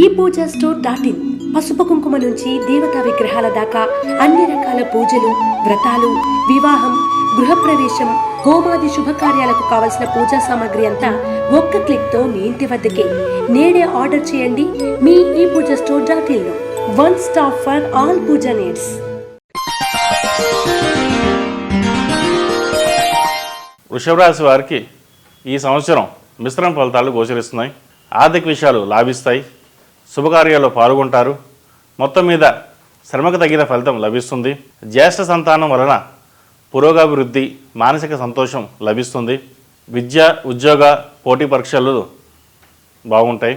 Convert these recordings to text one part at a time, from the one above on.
ఈ Pooja store dot in. పసుపు కుంకుమ నుంచి దేవతా విగ్రహాల దాకా అన్ని రకాల పూజలు వ్రతాలు వివాహం గృహప్రవేశం హోమాది శుభకార్యాలకు కావలసిన పూజా సామాగ్రి అంతా ఒక్క క్లిక్తో మీ ఇంటి వద్దకే. నేడే ఆర్డర్ చేయండి మీ ఈ Pooja store dot in one stop for all Pooja needs. వృషభరాశి వారికి ఈ సంవత్సరం మిశ్రమ ఫలితాలు గోచరిస్తున్నాయి. ఆర్థిక విషయాలు లాభిస్తాయి. శుభకార్యాల్లో పాల్గొంటారు. మొత్తం మీద శ్రమకు తగిన ఫలితం లభిస్తుంది. జ్యేష్ఠ సంతానం వలన పురోగాభివృద్ధి మానసిక సంతోషం లభిస్తుంది. విద్య ఉద్యోగ పోటీ పరీక్షలు బాగుంటాయి.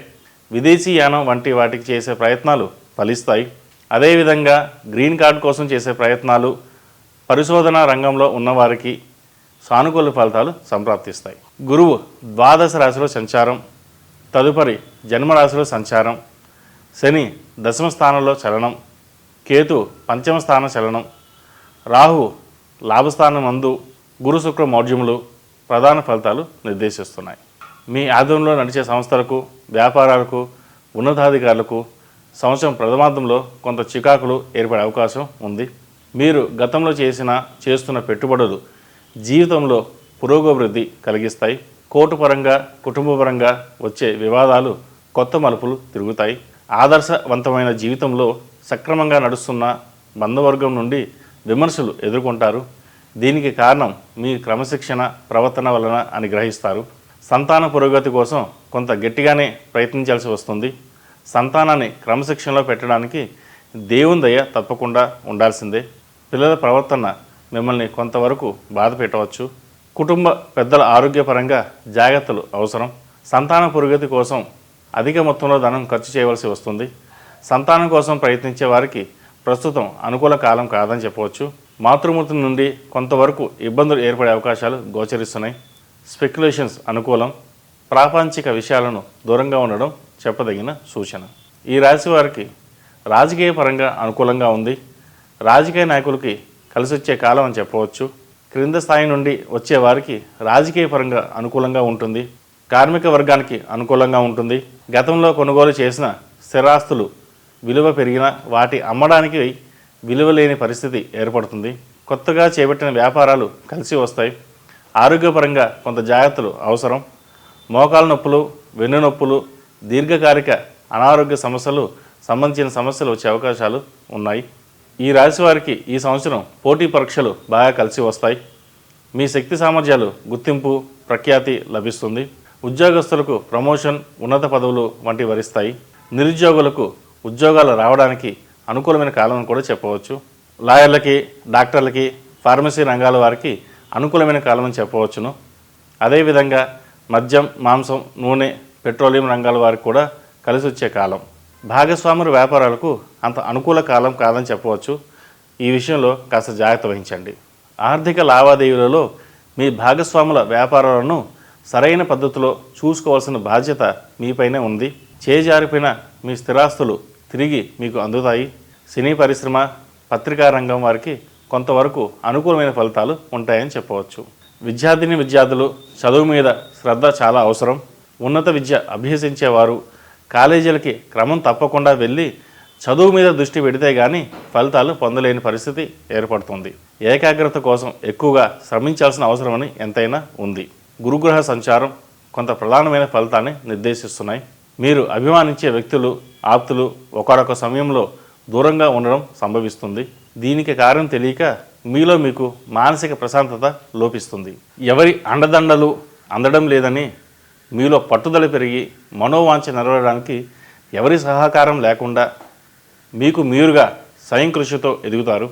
విదేశీ యానం వంటి వాటికి చేసే ప్రయత్నాలు ఫలిస్తాయి. అదేవిధంగా గ్రీన్ కార్డ్ కోసం చేసే ప్రయత్నాలు పరిశోధన రంగంలో ఉన్నవారికి సానుకూల ఫలితాలు సంప్రాప్తిస్తాయి. గురువు ద్వాదశ రాశిలో సంచారం తదుపరి జన్మరాశిలో సంచారం శని దశమ స్థానంలో చలనం కేతు పంచమ స్థాన చలనం రాహు లాభస్థానం అందు గురు శుక్ర మౌఢ్యములు ప్రధాన ఫలితాలు నిర్దేశిస్తున్నాయి. మీ ఆధ్వర్యంలో నడిచే సంస్థలకు వ్యాపారాలకు ఉన్నతాధికారులకు సంవత్సరం ప్రథమార్థంలో కొంత చికాకులు ఏర్పడే అవకాశం ఉంది. మీరు గతంలో చేసిన చేస్తున్న పెట్టుబడులు జీవితంలో పురోగభివృద్ధి కలిగిస్తాయి. కోర్టు పరంగా కుటుంబపరంగా వచ్చే వివాదాలు కొత్త మలుపులు తిరుగుతాయి. ఆదర్శవంతమైన జీవితంలో సక్రమంగా నడుస్తున్న బంధువర్గం నుండి విమర్శలు ఎదుర్కొంటారు. దీనికి కారణం మీ క్రమశిక్షణ ప్రవర్తన వలన అని గ్రహిస్తారు. సంతాన పురోగతి కోసం కొంత గట్టిగానే ప్రయత్నించాల్సి వస్తుంది. సంతానాన్ని క్రమశిక్షణలో పెట్టడానికి దేవుని దయ తప్పకుండా ఉండాల్సిందే. పిల్లల ప్రవర్తన మిమ్మల్ని కొంతవరకు బాధ పెట్టవచ్చు. కుటుంబ పెద్దల ఆరోగ్యపరంగా జాగ్రత్తలు అవసరం. సంతాన పురోగతి కోసం అధిక మొత్తంలో ధనం ఖర్చు చేయవలసి వస్తుంది. సంతానం కోసం ప్రయత్నించే వారికి ప్రస్తుతం అనుకూల కాలం కాదని చెప్పవచ్చు. మాతృమూర్తి నుండి కొంతవరకు ఇబ్బందులు ఏర్పడే అవకాశాలు గోచరిస్తున్నాయి. స్పెక్యులేషన్స్ అనుకూలం. ప్రాపంచిక విషయాలను దూరంగా ఉండడం చెప్పదగిన సూచన. ఈ రాశి వారికి రాజకీయ పరంగా అనుకూలంగా ఉంది. రాజకీయ నాయకులకి కలిసి వచ్చే కాలం అని చెప్పవచ్చు. క్రింద స్థాయి నుండి వచ్చే వారికి రాజకీయ పరంగా అనుకూలంగా ఉంటుంది. కార్మిక వర్గానికి అనుకూలంగా ఉంటుంది. గతంలో కొనుగోలు చేసిన స్థిరాస్తులు విలువ పెరిగిన వాటి అమ్మడానికి విలువ లేని పరిస్థితి ఏర్పడుతుంది. కొత్తగా చేపట్టిన వ్యాపారాలు కలిసి వస్తాయి. ఆరోగ్యపరంగా కొంత జాగ్రత్తలు అవసరం. మోకాలు నొప్పులు వెన్ను నొప్పులు దీర్ఘకాలిక అనారోగ్య సమస్యలు సంబంధించిన సమస్యలు వచ్చే అవకాశాలు ఉన్నాయి. ఈ రాశి వారికి ఈ సంవత్సరం పోటీ పరీక్షలు బాగా కలిసి వస్తాయి. మీ శక్తి సామర్థ్యాలు గుర్తింపు ప్రఖ్యాతి లభిస్తుంది. ఉద్యోగస్తులకు ప్రమోషన్ ఉన్నత పదవులు వంటి వరిస్తాయి. నిరుద్యోగులకు ఉద్యోగాలు రావడానికి అనుకూలమైన కాలం అని కూడా చెప్పవచ్చు. లాయర్లకి డాక్టర్లకి ఫార్మసీ రంగాల వారికి అనుకూలమైన కాలం అని చెప్పవచ్చును. అదేవిధంగా మద్యం మాంసం నూనె పెట్రోలియం రంగాల వారికి కూడా కలిసి వచ్చే కాలం. భాగస్వాముల వ్యాపారాలకు అంత అనుకూల కాలం కాదని చెప్పవచ్చు. ఈ విషయంలో కాస్త జాగ్రత్త వహించండి. ఆర్థిక లావాదేవీలలో మీ భాగస్వాముల వ్యాపారాలను సరైన పద్ధతిలో చూసుకోవాల్సిన బాధ్యత మీపైనే ఉంది. చేజారిపోయిన మీ స్థిరాస్తులు తిరిగి మీకు అందుతాయి. సినీ పరిశ్రమ పత్రికా రంగం వారికి కొంతవరకు అనుకూలమైన ఫలితాలు ఉంటాయని చెప్పవచ్చు. విద్యార్థిని విద్యార్థులు చదువు మీద శ్రద్ధ చాలా అవసరం. ఉన్నత విద్య అభ్యసించేవారు కాలేజీలకి క్రమం తప్పకుండా వెళ్ళి చదువు మీద దృష్టి పెడితే కానీ ఫలితాలు పొందలేని పరిస్థితి ఏర్పడుతుంది. ఏకాగ్రత కోసం ఎక్కువగా శ్రమించాల్సిన అవసరమని ఎంతైనా ఉంది. గురుగ్రహ సంచారం కొంత ప్రధానమైన ఫలితాన్ని నిర్దేశిస్తున్నాయి. మీరు అభిమానించే వ్యక్తులు ఆప్తులు ఒకడొక సమయంలో దూరంగా ఉండడం సంభవిస్తుంది. దీనికి కారణం తెలియక మీలో మీకు మానసిక ప్రశాంతత లోపిస్తుంది. ఎవరి అండదండలు అందడం లేదని మీలో పట్టుదల పెరిగి మనోవాంఛ నెరవేరడానికి ఎవరి సహకారం లేకుండా మీకు మీరుగా స్వయం కృషితో ఎదుగుతారు.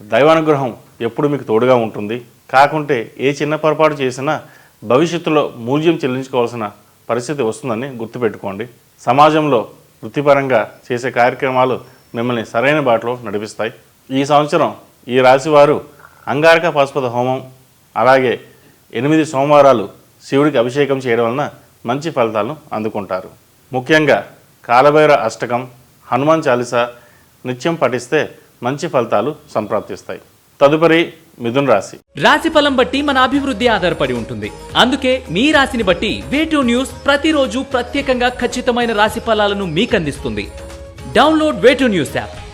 దైవానుగ్రహం ఎప్పుడు మీకు తోడుగా ఉంటుంది. కాకుంటే ఏ చిన్న పొరపాటు చేసినా భవిష్యత్తులో మూల్యం చెల్లించుకోవాల్సిన పరిస్థితి వస్తుందని గుర్తుపెట్టుకోండి. సమాజంలో వృత్తిపరంగా చేసే కార్యక్రమాలు మిమ్మల్ని సరైన బాటలో నడిపిస్తాయి. ఈ సంవత్సరం ఈ రాశివారు అంగారక పాశుపత హోమం అలాగే ఎనిమిది సోమవారాలు శివుడికి అభిషేకం చేయడం వలన మంచి ఫలితాలను అందుకుంటారు. ముఖ్యంగా కాలభైర అష్టకం హనుమాన్ చాలీస నిత్యం పఠిస్తే మంచి ఫలితాలు సంప్రాప్తిస్తాయి. తదుపరి మిథున్ రాశి. రాశి ఫలం బట్టి మన అభివృద్ధి ఆధారపడి ఉంటుంది. అందుకే మీ రాశిని బట్టి వేటూ న్యూస్ ప్రతిరోజు ప్రత్యేకంగా ఖచ్చితమైన రాశి ఫలాలను మీకు అందిస్తుంది డౌన్లోడ్ వేటూ న్యూస్ యాప్